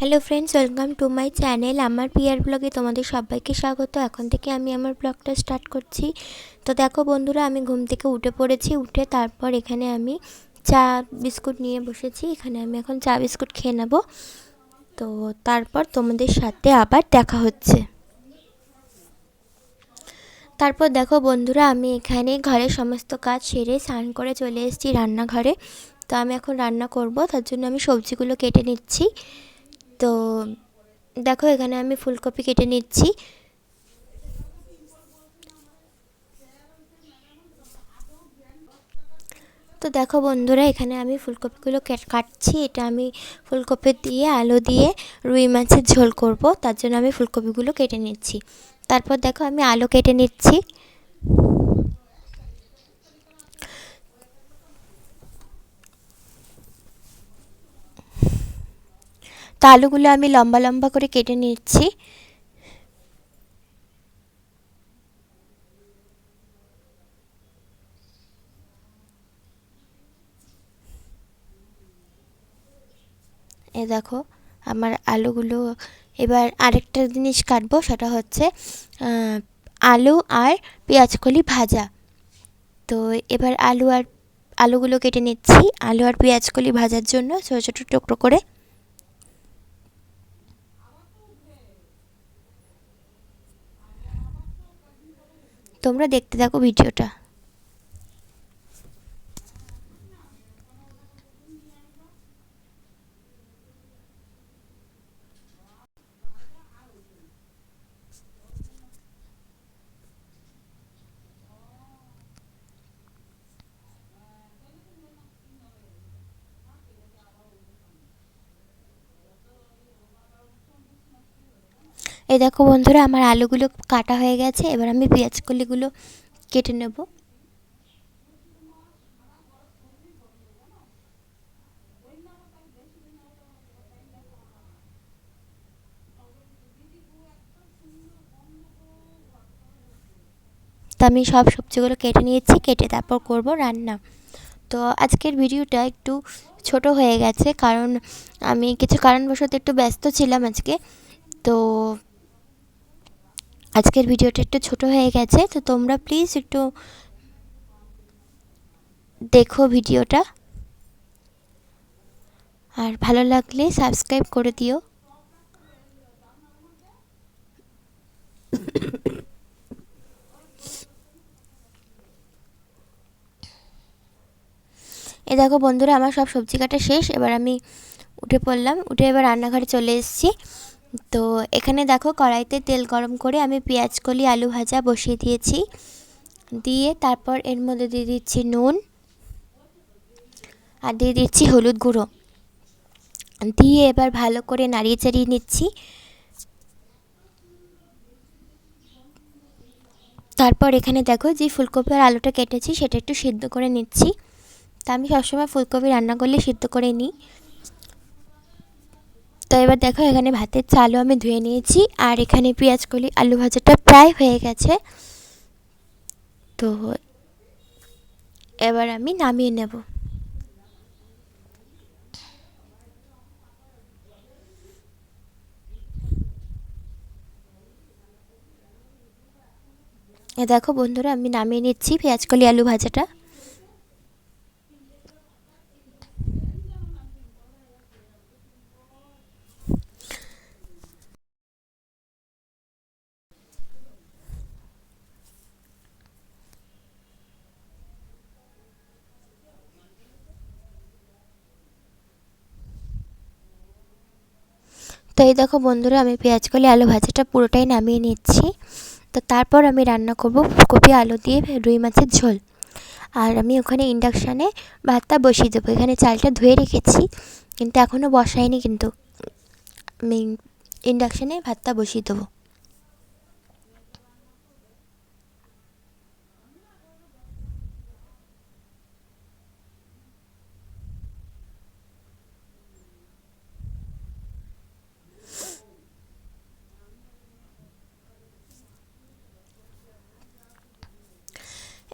Hello friends welcome to my channel আমার পিয়ার ব্লগে তোমাদের সবাইকে স্বাগত। এখন থেকে আমি আমার ব্লগটা স্টার্ট করছি। তো দেখো বন্ধুরা, আমি ঘুম থেকে উঠে পড়েছি। উঠে তারপর এখানে আমি চা, বিস্কুট নিয়ে বসেছি। এখানে আমি এখন চা, বিস্কুট খেয়ে নেব। তো তারপর তোমাদের সাথে আবার দেখা হচ্ছে। তারপর দেখো বন্ধুরা, আমি এখানে ঘরের সমস্ত কাজ সেরে স্নান করে চলে এসেছি রান্নাঘরে। তো আমি এখন রান্না করব। তার জন্য আমি সবজিগুলো কেটে নিচ্ছি। তো দেখো এখানে আমি ফুলকপি কেটে নিচ্ছি। তো দেখো বন্ধুরা, এখানে আমি ফুলকপিগুলো কাটছি। এটা আমি ফুলকপি দিয়ে, আলু দিয়ে, রুই মাছের ঝোল করব। তার জন্য আমি ফুলকপিগুলো কেটে নিচ্ছি। তারপর দেখো আমি আলু কেটে নিচ্ছি। তো আলুগুলো আমি লম্বা লম্বা করে কেটে নিচ্ছি। এ দেখো, আমার আলুগুলো এবার আরেকটা জিনিস কাটবো, সেটা হচ্ছে আলু আর পেঁয়াজকলি ভাজা। তো এবার আলু আর, আলুগুলো কেটে নিচ্ছি। আলু আর পেঁয়াজকলি ভাজার জন্য ছোটো ছোটো টুকরো করে তোমরা দেখতে থাকো ভিডিওটা। এই দেখো বন্ধুরা, আমার আলুগুলো কাটা হয়ে গেছে। এবার আমি পেঁয়াজ কলিগুলো কেটে নেব। তো আমি সব সবজিগুলো কেটে নিয়েছি, কেটে তারপর করব রান্না। তো আজকের ভিডিওটা একটু ছোট হয়ে গেছে, কারণ আমি কিছু কারণবশত একটু ব্যস্ত ছিলাম আজকে। তো আজকের ভিডিওটা একটু ছোট হয়ে গেছে, তো তোমরা প্লিজ একটু দেখো ভিডিওটা। আর ভালো লাগলে সাবস্ক্রাইব করে দিও। এ দেখো বন্ধুরা, আমার সব সবজি কাটা শেষ, এবার আমি উঠে পড়লাম, উঠে এবার রান্নাঘরে চলে এসেছি। তো এখানে দেখো কড়াইতে তেল গরম করে আমি পেঁয়াজ কলি, আলু ভাজা বসিয়ে দিয়েছি। দিয়ে তারপর এর মধ্যে দিয়ে দিচ্ছি নুন আর দিয়ে দিচ্ছি হলুদ গুঁড়ো। দিয়ে এবার ভালো করে নাড়িয়ে চাড়িয়ে নিচ্ছি। তারপর এখানে দেখো যে ফুলকপি আর আলুটা কেটেছি, সেটা একটু সিদ্ধ করে নিচ্ছি। তা আমি সবসময় ফুলকপি রান্না করলে সিদ্ধ করে নিই। তো এবার দেখো, এখানে ভাতের চালও আমি ধুয়ে নিয়েছি, আর এখানে পেঁয়াজ কলি আলু ভাজাটা প্রায় হয়ে গেছে। তো এবার আমি নামিয়ে নেব। দেখো বন্ধুরা, আমি নামিয়ে নিচ্ছি পেঁয়াজ কলি আলু ভাজাটা। তো এই দেখো বন্ধুরা, আমি পেঁয়াজ কলি, আলু ভাজাটা পুরোটাই নামিয়ে নিচ্ছি। তো তারপর আমি রান্না করব ফুলকপি, আলু দিয়ে রুই মাছের ঝোল। আর আমি ওখানে ইন্ডাকশানে ভাতটা বসিয়ে দেবো। এখানে চালটা ধুয়ে রেখেছি, কিন্তু এখনও বসাইনি কিন্তু আমি ইন্ডাকশানে ভাতটা বসিয়ে দেবো।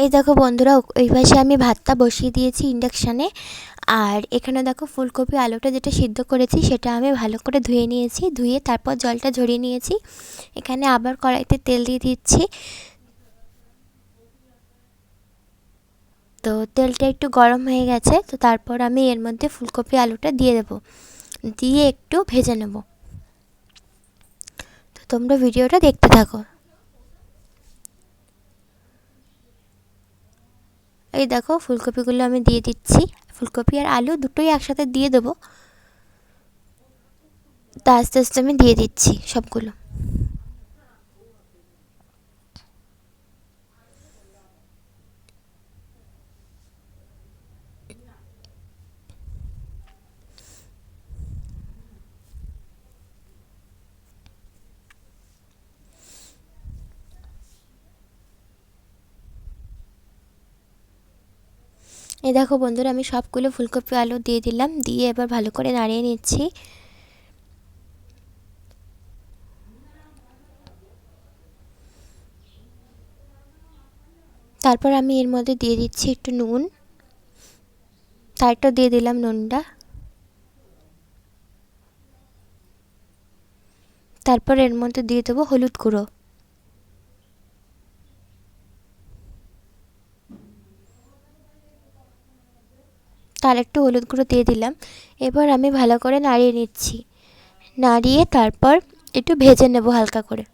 এই দেখো বন্ধুরা ওই পাশে আমি ভাতটা বসিয়ে দিয়েছি ইন্ডাকশানে আর এখানে দেখো ফুলকপি আলুটা যেটা সিদ্ধ করেছি, সেটা আমি ভালো করে ধুয়ে নিয়েছি। ধুয়ে তারপর জলটা ঝরিয়ে নিয়েছি। এখানে আবার কড়াইতে তেল দিয়ে দিচ্ছি। তো তেলটা একটু গরম হয়ে গেছে, তো তারপর আমি এর মধ্যে ফুলকপি আলুটা দিয়ে দেবো। দিয়ে একটু ভেজে নেব। তো তোমরা ভিডিওটা দেখতে থাকো। এই দেখো, ফুলকপিগুলো আমি দিয়ে দিচ্ছি। ফুলকপি আর আলু দুটোই একসাথে দিয়ে দেবো। তা আস্তে আস্তে আমি দিয়ে দিচ্ছি সবগুলো। এই দেখো বন্ধুরা, আমি সবগুলো ফুলকপি, আলু দিয়ে দিলাম, দিয়ে এবার ভালো করে নাড়িয়ে নিচ্ছি। তারপর আমি এর মধ্যে দিয়ে দিচ্ছি একটু নুন। তারটা দিয়ে দিলাম নুনটা। তারপর এর মধ্যে দিয়ে দেবো হলুদ গুঁড়ো। তার একটু হলুদ গুঁড়ো দিয়ে দিলাম। এবার আমি ভালো করে নাড়িয়ে নিচ্ছি। নাড়িয়ে তারপর একটু ভেজে নেব হালকা করে।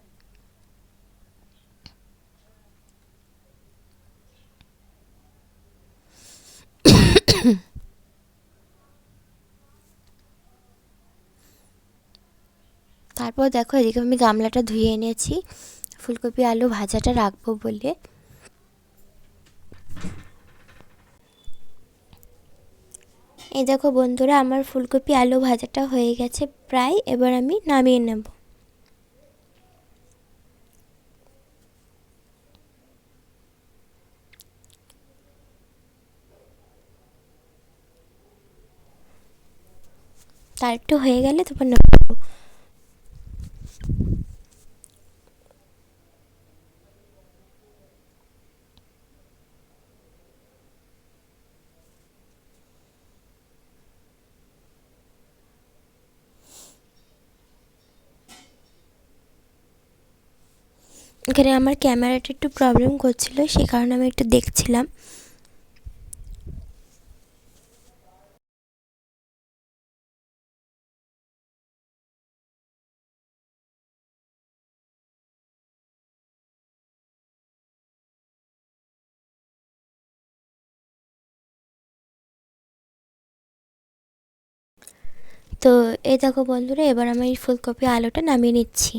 তারপর দেখো এদিকে আমি গামলাটা ধুয়ে এনেছি। ফুলকপি আলু ভাজাটা রাখব বলে। এই দেখো বন্ধুরা, আমার ফুলকপি আলু ভাজাটা হয়ে গেছে প্রায়, এবার আমি নামিয়ে নেব। তার একটু হয়ে গেলে তারপর এখানে আমার ক্যামেরাটা একটু প্রবলেম করছিল, সে কারণে আমি একটু দেখছিলাম। তো এই দেখো বন্ধুরা, এবার আমি ফুলকপি আলুটা নামিয়ে নিচ্ছি।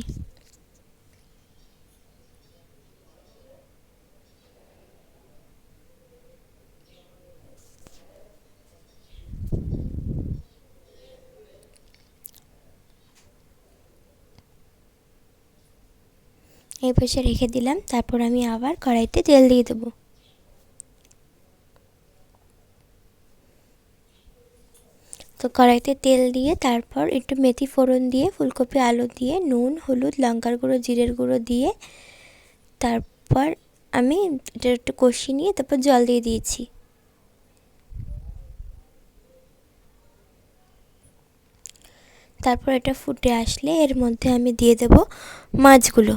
এই পাশে রেখে দিলাম, তারপর আমি আবার কড়াইতে তেল দিয়ে দেবো। তো কড়াইতে তেল দিয়ে তারপর একটু মেথি ফোড়ন দিয়ে, ফুলকপি আলু দিয়ে, নুন, হলুদ, লঙ্কার গুঁড়ো, জিরের গুঁড়ো দিয়ে তারপর আমি এটা একটু কষিয়ে নিয়ে তারপর জল দিয়ে দিয়েছি। তারপর এটা ফুটে আসলে এর মধ্যে আমি দিয়ে দেব মাছগুলো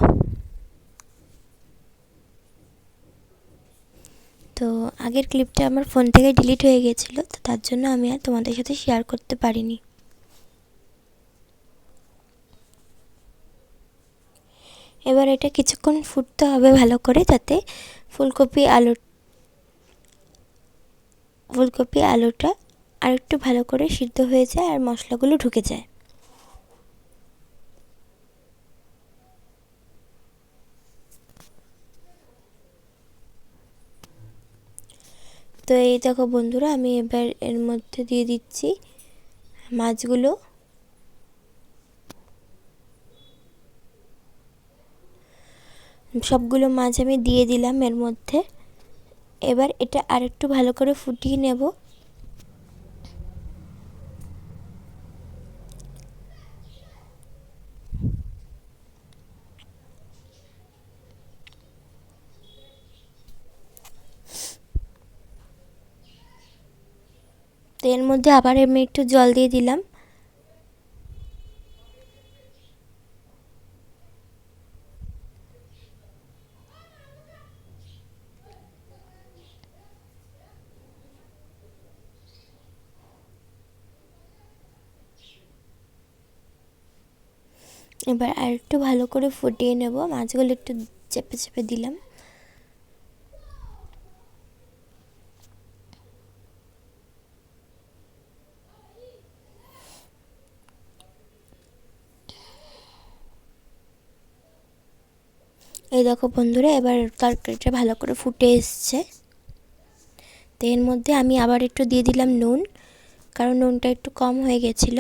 তো আগের ক্লিপটা আমার ফোন থেকে ডিলিট হয়ে গেছিল তো তার জন্য আমি আর তোমাদের সাথে শেয়ার করতে পারিনি। এবার এটা কিছুক্ষণ ফুটতে হবে ভালো করে, যাতে ফুলকপি আলু ফুলকপি আলুটা আর একটু ভালো করে সিদ্ধ হয়ে যায় আর মশলাগুলো ঢুকে যায়। তো এই দেখো বন্ধুরা, আমি এবার এর মধ্যে দিয়ে দিচ্ছি মাছগুলো। সবগুলো মাছ আমি দিয়ে দিলাম এর মধ্যে। এবার এটা আরেকটু ভালো করে ফুটিয়ে নেব। তো এর মধ্যে আবার আমি একটু জল দিয়ে দিলাম। এবার আর একটু ভালো করে ফুটিয়ে নেব। মাছগুলো একটু চেপে চেপে দিলাম। এই দেখো বন্ধুরা, এবার তরকারিটা ভালো করে ফুটে এসছে। তো এর মধ্যে আমি আবার একটু দিয়ে দিলাম নুন, কারণ নুনটা একটু কম হয়ে গেছিল।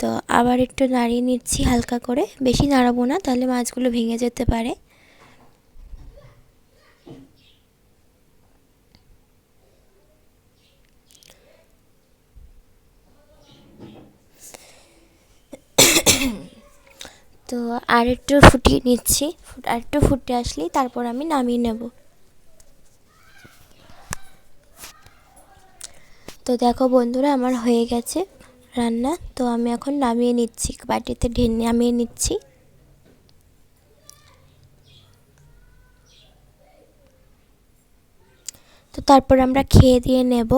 তো আবার একটু নাড়িয়ে নিচ্ছি হালকা করে। বেশি নাড়াবো না, তাহলে মাছগুলো ভেঙে যেতে পারে। তো আর একটু ফুটিয়ে নিচ্ছি। আর একটু ফুটে আসলেই তারপর আমি নামিয়ে নেব। তো দেখো বন্ধুরা, আমার হয়ে গেছে রান্না। তো আমি এখন নামিয়ে নিচ্ছি, বাটিতে ঢেলে নামিয়ে নিচ্ছি। তো তারপর আমরা খেয়ে দিয়ে নেব।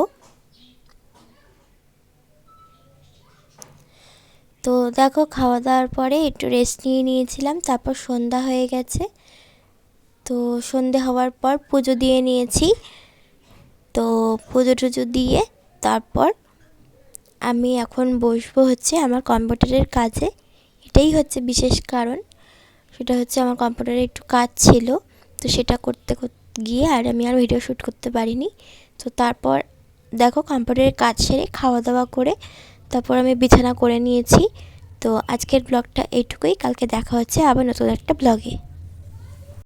দেখো খাওয়া দাওয়ার পরে একটু রেস্ট নিয়ে নিয়েছিলাম, তারপর সন্ধ্যা হয়ে গেছে। তো সন্ধে হওয়ার পর পুজো দিয়ে নিয়েছি। তো পুজো টুজো দিয়ে তারপর আমি এখন বসবো হচ্ছে আমার কম্পিউটারের কাজে। এটাই হচ্ছে বিশেষ কারণ। সেটা হচ্ছে আমার কম্পিউটারে একটু কাজ ছিল, তো সেটা করতে গিয়ে আর আমি আর ভিডিও শ্যুট করতে পারিনি। তো তারপর দেখো, কম্পিউটারের কাজ সেরে খাওয়া দাওয়া করে তারপর আমি বিছানা করে নিয়েছি। তো আজকের ব্লগটা এইটুকুই। কালকে দেখা হচ্ছে আবার নতুন একটা ব্লগে।